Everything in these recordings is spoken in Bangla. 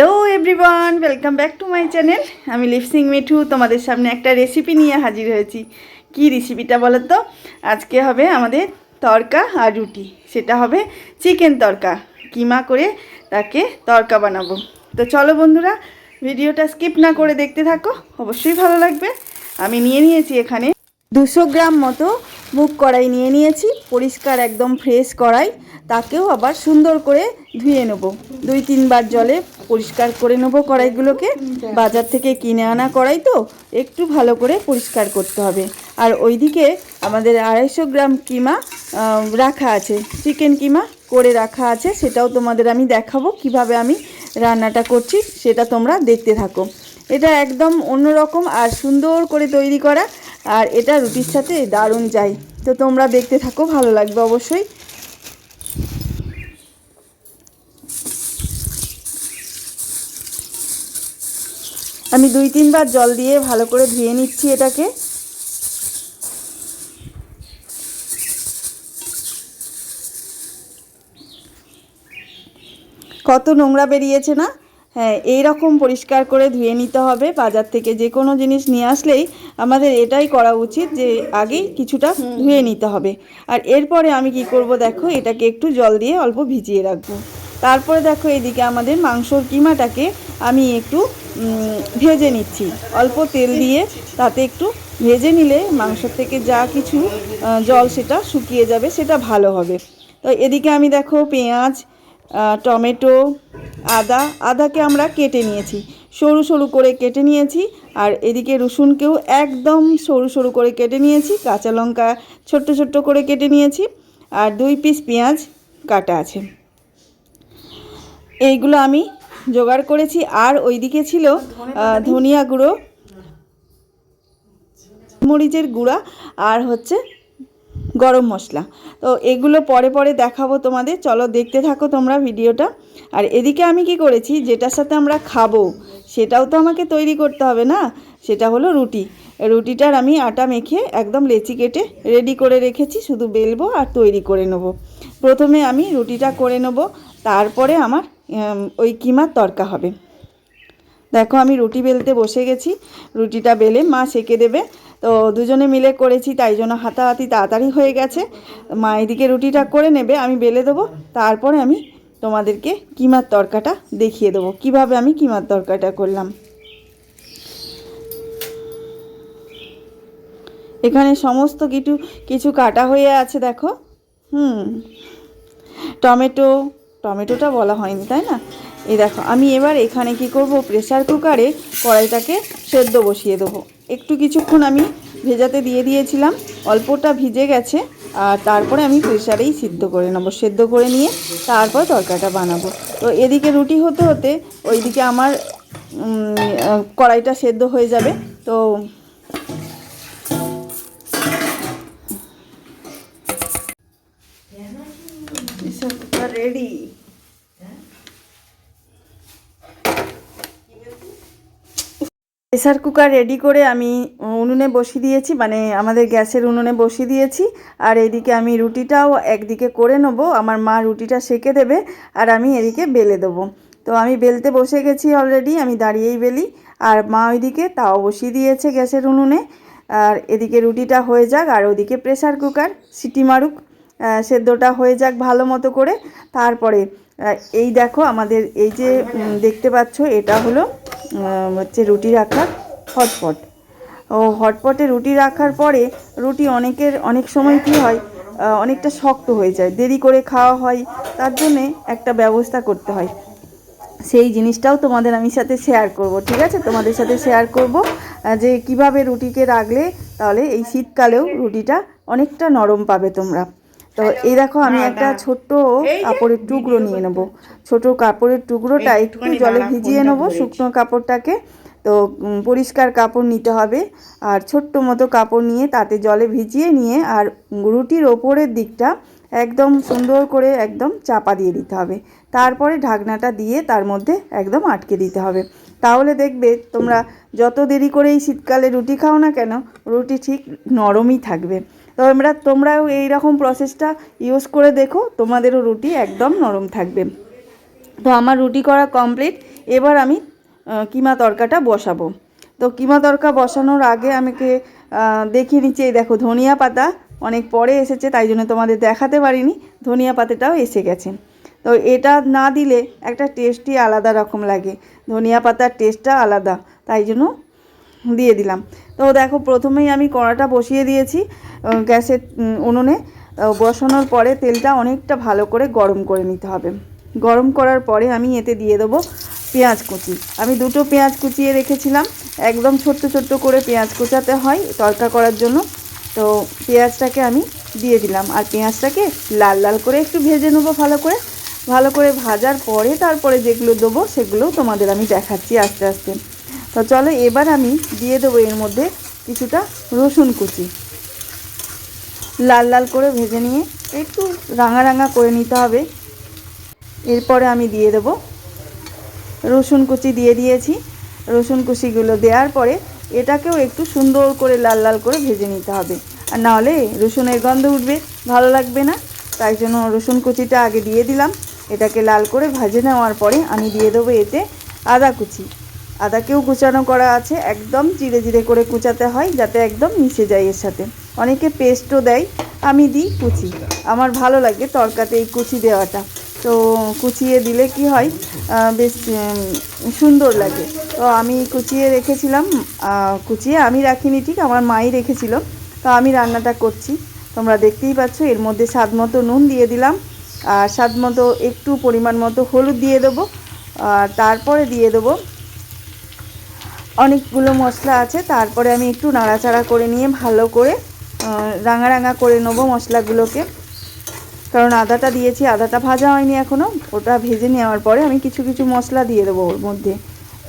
Hello everyone welcome back to my channel আমি লিপসিং মিঠু তোমাদের সামনে একটা রেসিপি নিয়ে হাজির হয়েছি। কি রেসিপিটা বলো তো আজকে হবে আমাদের তরকা আর রুটি। সেটা হবে চিকেন তরকা। কিমা করে তাকে তরকা বানাবো। তো চলো বন্ধুরা, ভিডিওটা স্কিপ না করে দেখতে থাকো। অবশ্যই ভালো লাগবে। আমি নিয়ে নিয়েছি এখানে দুশো গ্রাম মতো মুগ কড়াই নিয়ে নিয়েছি। পরিষ্কার একদম ফ্রেশ কড়াই। তাকেও আবার সুন্দর করে ধুয়ে নেব। দুই তিনবার জলে পরিষ্কার করে নেব কড়াইগুলোকে। বাজার থেকে কিনে আনা কড়াই তো, একটু ভালো করে পরিষ্কার করতে হবে। আর ওইদিকে আমাদের আড়াইশো গ্রাম কিমা রাখা আছে। চিকেন কিমা করে রাখা আছে, সেটাও তোমাদের আমি দেখাবো কীভাবে আমি রান্নাটা করছি, সেটা তোমরা দেখতে থাকো। এটা একদম অন্যরকম আর সুন্দর করে তৈরি করা, আর এটা রুটির সাথে দারুণ যায়। তো তোমরা দেখতে থাকো, ভালো লাগবে অবশ্যই। আমি দুই তিনবার জল দিয়ে ভালো করে ধুয়ে নিচ্ছি এটাকে। কত নোংরা বেরিয়েছে না? হ্যাঁ এই রকম পরিষ্কার করে ধুয়ে নিতে হবে বাজার থেকে। যে কোনো জিনিস নিয়ে আসলেই আমাদের এটাই করা উচিত যে আগেই কিছুটা ধুয়ে নিতে হবে। আর এরপরে আমি কি করব দেখো, এটাকে একটু জল দিয়ে অল্প ভিজিয়ে রাখব। তারপরে দেখো এদিকে আমাদের মাংসর কিমাটাকে আমি একটু ভেজে নিচ্ছি। অল্প তেল দিয়ে তাতে একটু ভেজে নিলে মাংস থেকে যা কিছু জল সেটা শুকিয়ে যাবে, সেটা ভালো হবে। তো এদিকে আমি দেখো পেঁয়াজ টমেটো, আদা, আদাকে আমরা কেটে নিয়েছি। সরু সরু করে কেটে নিয়েছি আর এদিকে রসুনকেও একদম সরু সরু করে কেটে নিয়েছি, কাঁচা লঙ্কা ছোট্ট ছোট্ট করে কেটে নিয়েছি আর দুই পিস পেঁয়াজ কাটা আছে। এইগুলো আমি জোগাড় করেছি। আর ওইদিকে ছিল ধনিয়া গুঁড়ো, মরিচের গুঁড়া, আর হচ্ছে গরম মশলা। তো এগুলো পরে পরে দেখাবো তোমাদের। চলো দেখতে থাকো তোমরা ভিডিওটা। আর এদিকে আমি কি করেছি, যেটার সাথে আমরা খাব, সেটাও তো আমাকে তৈরি করতে হবে না? সেটা হলো রুটি। রুটিটার আমি আটা মেখে একদম লেচি কেটে রেডি করে রেখেছি, শুধু বেলবো আর তৈরি করে নেব। প্রথমে আমি রুটিটা করে নেব, তারপরে আমার ওই কিমার তরকা হবে। দেখো আমি রুটি বেলতে বসে গেছি, রুটিটা বেলে মা সেকে দেবে। তো দুজনে মিলে করেছি, তাই জন্য হাতাহাতি তাড়াতাড়ি হয়ে গেছে। মা এদিকে রুটিটা করে নেবে, আমি বেলে দেবো। তারপরে আমি তোমাদেরকে কিমার তরকাটা দেখিয়ে দেবো। কীভাবে আমি কিমার তরকাটা করলাম। এখানে সমস্ত কিছু কিছু কাটা হয়ে আছে, দেখো। হুম, টমেটো টমেটোটা বলা হয়নি, তাই না? এই দেখো, আমি এবার এখানে কি করব? প্রেসার কুকারে কড়াইটাকে সেদ্ধ বসিয়ে দেবো। একটু কিছুক্ষণ আমি ভেজাতে দিয়ে দিয়েছিলাম, অল্পটা ভিজে গেছে, আর তারপরে আমি প্রেসারেই সিদ্ধ করে নেব, সেদ্ধ করে নিয়ে তারপর তরকাটা বানাবো। তো এদিকে রুটি হতে হতে ওইদিকে আমার কড়াইটা সেদ্ধ হয়ে যাবে, তো প্রেসার কুকার রেডি করে আমি উনুনে বসিয়ে দিয়েছি মানে আমাদের গ্যাসের উনুনে বসিয়ে দিয়েছি। আর এদিকে আমি রুটিটাও একদিকে করে নেব, আমার মা রুটিটা সেকে দেবে আর আমি এদিকে বেলে দেবো। তো আমি বেলতে বসে গেছি অলরেডি আমি দাঁড়িয়েই বেলি, আর মা ওইদিকে তাও বসিয়ে দিয়েছে গ্যাসের উনুনে। আর এদিকে রুটিটা হয়ে যাক, আর ওদিকে প্রেসার কুকার, সিটি মারুক সেদ্ধটা হয়ে যাক ভালো মতো করে। তারপরে এই দেখো আমাদের এই যে দেখতে পাচ্ছ, এটা হলো হচ্ছে রুটি রাখার হটপট ও হটপটে রুটি রাখার পরে, রুটি অনেকের, অনেক সময় কি হয় অনেকটা শক্ত হয়ে যায়, দেরি করে খাওয়া হয়, তার জন্যে একটা ব্যবস্থা করতে হয়। সেই জিনিসটাও তোমাদের আমি সাথে শেয়ার করব, ঠিক আছে? তোমাদের সাথে শেয়ার করব যে কীভাবে রুটিকে রাখলে, তাহলে এই শীতকালেও রুটিটা অনেকটা নরম পাবে তোমরা। তো এই দেখো আমি একটা ছোট্ট কাপড়ের টুকরো নিয়ে নেব। ছোট কাপড়ের টুকরোটা একটু জলে ভিজিয়ে নেব শুকনো কাপড়টাকে। তো পরিষ্কার কাপড় নিতে হবে। আর ছোট্ট মতো কাপড় নিয়ে তাতে জলে ভিজিয়ে নিয়ে আর রুটির ওপরের দিকটা একদম সুন্দর করে একদম চাপা দিয়ে দিতে হবে। তারপরে ঢাকনাটা দিয়ে তার মধ্যে একদম আটকে দিতে হবে। তাহলে দেখবে তোমরা যত দেরি করে এই শীতকালে রুটি খাও না কেন রুটি ঠিক নরমই থাকবে। তো আমরা তোমরাও এই রকম প্রসেসটা ইউজ করে দেখো, তোমাদেরও রুটি একদম নরম থাকবে। তো আমার রুটি করা কমপ্লিট এবার আমি কিমা তরকাটা বসাবো। তো কিমা তরকা বসানোর আগে আমাকে দেখিয়ে নিচ্ছি এই দেখো ধনিয়া পাতা অনেক পরে এসেছে, তাই জন্য তোমাদের দেখাতে পারিনি, ধনিয়া পাতাটাও এসে গেছে। তো এটা না দিলে একটা টেস্টই আলাদা রকম লাগে, ধনিয়া পাতার টেস্টটা আলাদা, তাই জন্য দিয়ে দিলাম। তো দেখো, প্রথমেই আমি কড়াটা বসিয়ে দিয়েছি গ্যাসের উনুনে। বসানোর পরে তেলটা অনেকটা ভালো করে গরম করে নিতে হবে। গরম করার পরে আমি এতে দিয়ে দেবো পেঁয়াজ কুচি। আমি দুটো পেঁয়াজ কুচিয়ে রেখেছিলাম। একদম ছোট্ট ছোট্ট করে পেঁয়াজ কুচাতে হয় তরকা করার জন্য। তো পেঁয়াজটাকে আমি দিয়ে দিলাম। আর পেঁয়াজটাকে লাল লাল করে একটু ভেজে নেব ভালো করে। ভালো করে ভাজার পরে তারপরে যেগুলো দেবো সেগুলো তোমাদের আমি দেখাচ্ছি আস্তে আস্তে। তো চলো এবার আমি দিয়ে দেবো এর মধ্যে কিছুটা রসুন কুচি। লাল লাল করে ভেজে নিয়ে একটু রাঙা রাঙা করে নিতে হবে। এরপরে আমি দিয়ে দেবো রসুন কুচি দিয়ে দিয়েছি। রসুন কুচিগুলো দেওয়ার পরে এটাকেও একটু সুন্দর করে লাল লাল করে ভেজে নিতে হবে। আর নাহলে রসুনের গন্ধ উঠবে, ভালো লাগবে না। তাই জন্য রসুন কুচিটা আগে দিয়ে দিলাম। এটাকে লাল করে ভাজে নেওয়ার পরে আমি দিয়ে দেবো এতে আদা কুচি। আদাকেও কুচানো করা আছে। একদম জিরে জিরে করে কুচাতে হয় যাতে একদম মিশে যায় এর সাথে। অনেকে পেস্টও দেয়, আমি দিই কুচি। আমার ভালো লাগে তরকাতে এই কুচি দেওয়াটা। তো কুচিয়ে দিলে কি হয় বেশ সুন্দর লাগে। তো আমি কুচিয়ে রেখেছিলাম কুচিয়ে আমি রাখিনি, ঠিক আমার মাই রেখেছিল। তো আমি রান্নাটা করছি। তোমরা দেখতেই পাচ্ছ, এর মধ্যে স্বাদ মতো নুন দিয়ে দিলাম। আর স্বাদ মতো একটু পরিমাণ মতো হলুদ দিয়ে দেবো। আর তারপরে দিয়ে দেবো অনেকগুলো মশলা আছে তারপরে আমি একটু নাড়াচাড়া করে নিয়ে ভালো করে রাঙা রাঙা করে নেব মশলাগুলোকে। কারণ আদাটা দিয়েছি আদাটা ভাজা হয়নি এখনও ওটা ভেজে নেওয়ার পরে আমি কিছু কিছু মশলা দিয়ে দেবো ওর মধ্যে।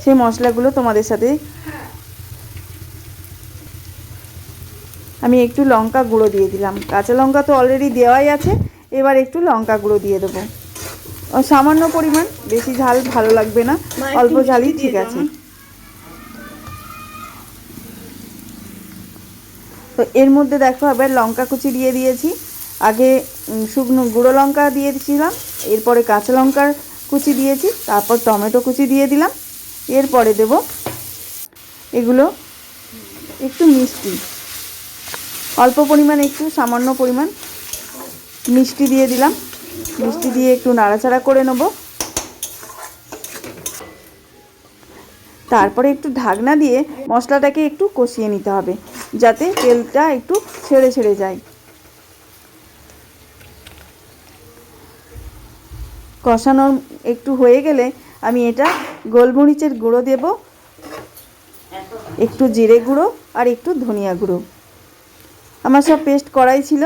সেই মশলাগুলো তোমাদের সাথে আমি একটু লঙ্কা গুঁড়ো দিয়ে দিলাম। কাঁচা লঙ্কা তো অলরেডি দেওয়াই আছে এবার একটু লঙ্কা গুঁড়ো দিয়ে দেবো। সামান্য পরিমাণ বেশি ঝাল ভালো লাগবে না অল্প ঝালই ঠিক আছে। তো এর মধ্যে দেখো এবার লঙ্কা কুচি দিয়ে দিয়েছি। আগে শুকনো গুঁড়ো লঙ্কা দিয়েছিলাম, এরপরে কাঁচা লঙ্কার কুচি দিয়েছি, তারপর টমেটো কুচি দিয়ে দিলাম, এরপরে দেব এগুলো একটু মিষ্টি। অল্প পরিমাণ, একটু সামান্য পরিমাণ মিষ্টি দিয়ে দিলাম। মিষ্টি দিয়ে একটু নাড়াচাড়া করে নেব। তারপরে একটু ঢাকনা দিয়ে মশলাটাকে একটু কষিয়ে নিতে হবে। যাতে তেলটা একটু ছেড়ে ছেড়ে যায়। কষানো একটু হয়ে গেলে আমি এটা গোলমরিচের গুঁড়ো দেব, একটু জিরে গুঁড়ো আর একটু ধনিয়া গুঁড়ো। আমার সব পেস্ট করাই ছিল,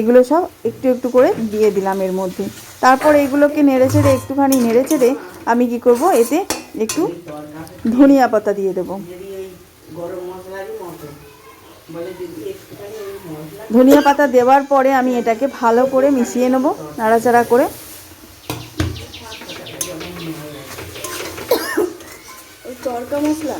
এগুলো সব একটু একটু করে দিয়ে দিলাম এর মধ্যে। তারপর এগুলোকে নেড়ে চেড়ে, একটুখানি নেড়ে চেড়ে আমি কি করব, এতে একটু ধনিয়া পাতা দিয়ে দেবো। ধনিয়া পাতা দেওয়ার পরে আমি এটাকে ভালো করে মিশিয়ে নেব নাড়াচাড়া করে। তরকা মশলা?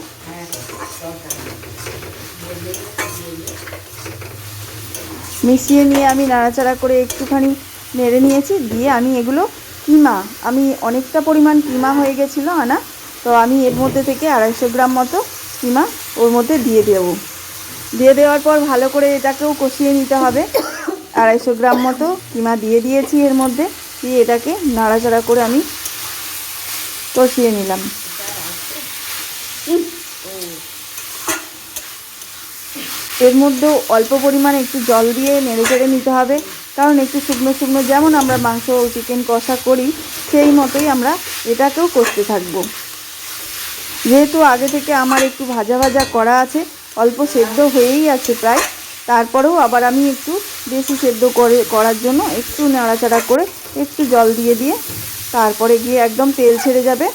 মিশিয়ে নিয়ে আমি নাড়াচাড়া করে একটুখানি নেড়ে নিয়েছি দিয়ে আমি এগুলো কিমা। আমি অনেকটা পরিমাণ কিমা হয়ে গেছিল আনা। তো আমি এর মধ্যে থেকে আড়াইশো গ্রাম মতো কিমা ওর মধ্যে দিয়ে দেবো। দিয়ে দেওয়ার পর ভালো করে এটাকেও কষিয়ে নিতে হবে। আড়াইশো গ্রাম মতো কিমা দিয়ে দিয়েছি এর মধ্যে। দিয়ে এটাকে নাড়াচাড়া করে আমি কষিয়ে নিলাম। এর মধ্যেও অল্প পরিমাণে একটু জল দিয়ে নেড়ে চেড়ে নিতে হবে। কারণ একটু শুকনো শুকনো যেমন আমরা মাংস চিকেন কষা করি, সেই মতোই আমরা এটাকেও কষতে থাকব। যেহেতু আগে থেকে আমার একটু ভাজা ভাজা করা আছে অল্প সেদ্ধ হয়েই আছে প্রায়। তারপরেও আবার আমি একটু বেশি সেদ্ধ করে করার জন্য একটু নাড়াচাড়া করে একটু জল দিয়ে দিয়ে তারপরে গিয়ে একদম তেল ছেড়ে যাবে।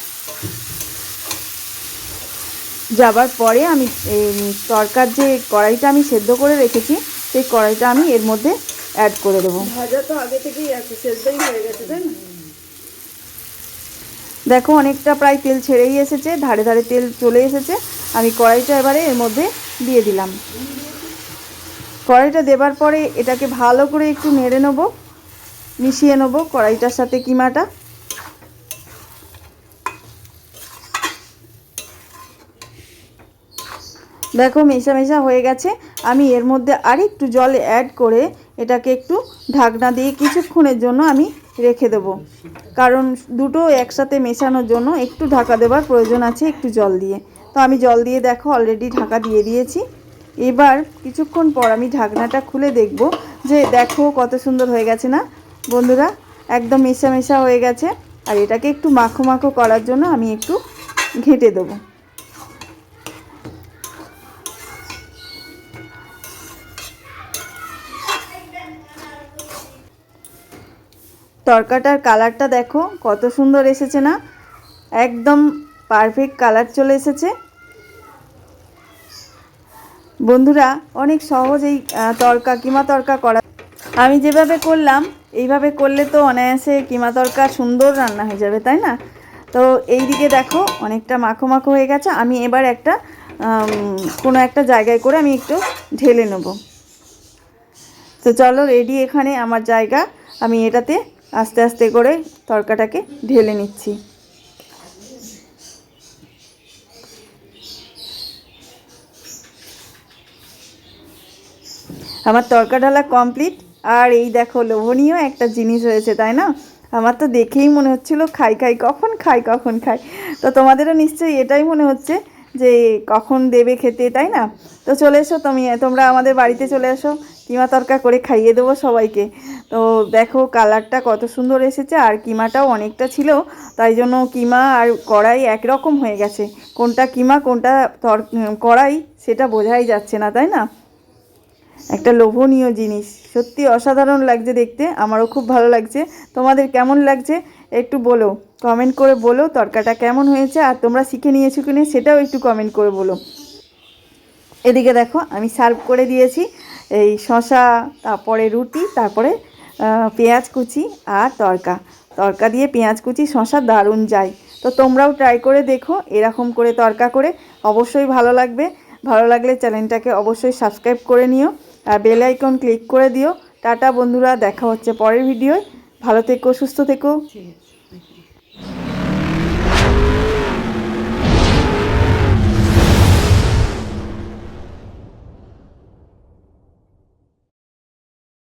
যাবার পরে আমি এই তরকার যে কড়াইটা আমি সেদ্ধ করে রেখেছি সেই কড়াইটা আমি এর মধ্যে অ্যাড করে দেবো। ভাজা তো আগে থেকেই আছে সেদ্ধই হয়ে গেছে তাই না? দেখো অনেকটা প্রায় তেল ছেড়েই এসেছে ধারে ধারে তেল চলে এসেছে। আমি কড়াইটা এবারে এর মধ্যে দিয়ে দিলাম। কড়াইটা দেবার পরে এটাকে ভালো করে একটু নেড়ে নেব, মিশিয়ে নেব কড়াইটার সাথে কিমাটা। দেখো মেশামেশা হয়ে গেছে। আমি এর মধ্যে আর একটু জল অ্যাড করে এটাকে একটু ঢাকনা দিয়ে কিছুক্ষণের জন্য আমি রেখে দেব। কারণ দুটো একসাথে মেশানোর জন্য একটু ঢাকা দেবার প্রয়োজন আছে একটু জল দিয়ে। তো আমি জল দিয়ে দেখো অলরেডি ঢাকা দিয়ে দিয়েছি। এবার কিছুক্ষণ পর আমি ঢাকনাটা খুলে দেখব যে দেখো কত সুন্দর হয়ে গেছে না? বন্ধুরা, একদম মেশা মেশা হয়ে গেছে। আর এটাকে একটু মাখো মাখো করার জন্য আমি একটু ঘেঁটে দেবো। তরকাটার কালারটা দেখো, কত সুন্দর এসেছে না? একদম পারফেক্ট কালার চলে এসেছে। বন্ধুরা, অনেক সহজ এই তরকা, কিমা তরকা করা। আমি যেভাবে করলাম, এইভাবে করলে তো অনায়াসে কিমা তরকা সুন্দর রান্না হয়ে যাবে, তাই না? তো এই দিকে দেখো, অনেকটা মাখো মাখো হয়ে গেছে। আমি এবার একটা কোনো একটা জায়গায় করে আমি একটু ঢেলে নেব। তো চলো রেডি এখানে আমার জায়গা। আমি এটাতে আস্তে আস্তে করে তরকাটাকে ঢেলে নিচ্ছি। আমার তরকা ঢালা কমপ্লিট আর এই দেখো, লোভনীয় একটা জিনিস হয়েছে, তাই না? আমার তো দেখেই মনে হচ্ছিল, খাই খাই, কখন খাই কখন খাই। তো তোমাদেরও নিশ্চয়ই এটাই মনে হচ্ছে যে, কখন দেবে খেতে, তাই না? তো চলে এসো তুমি, তোমরা আমাদের বাড়িতে চলে এসো। কিমা তরকা করে খাইয়ে দেবো সবাইকে। তো দেখো, কালারটা কত সুন্দর এসেছে, আর কিমাটাও অনেকটা ছিল। তাই জন্য কিমা আর কড়াই একরকম হয়ে গেছে। কোনটা কিমা, কোনটা তর, কড়াই, সেটা বোঝাই যাচ্ছে না, তাই না? একটা লোভনীয় জিনিস। সত্যি অসাধারণ লাগছে দেখতে, আমারও খুব ভালো লাগছে। তোমাদের কেমন লাগছে একটু বলো কমেন্ট করে বলো তরকাটা কেমন হয়েছে আর তোমরা শিখে নিয়েছো কিনা সেটাও একটু কমেন্ট করে বলো। এদিকে দেখো, আমি সার্ভ করে দিয়েছি এই শশা তারপরে রুটি, তারপরে পেঁয়াজ কুচি আর তরকা। তরকা দিয়ে পেঁয়াজ কুচি শশা দারুণ যায়। তো তোমরাও ট্রাই করে দেখো, এরকম করে তরকা করে। অবশ্যই ভালো লাগবে। ভালো লাগলে চ্যানেলটাকে অবশ্যই সাবস্ক্রাইব করে নিও। আর বেল আইকন ক্লিক করে দিও। টাটা বন্ধুরা, দেখা হচ্ছে পরের ভিডিওয় ভালো থেকো, সুস্থ থেকো।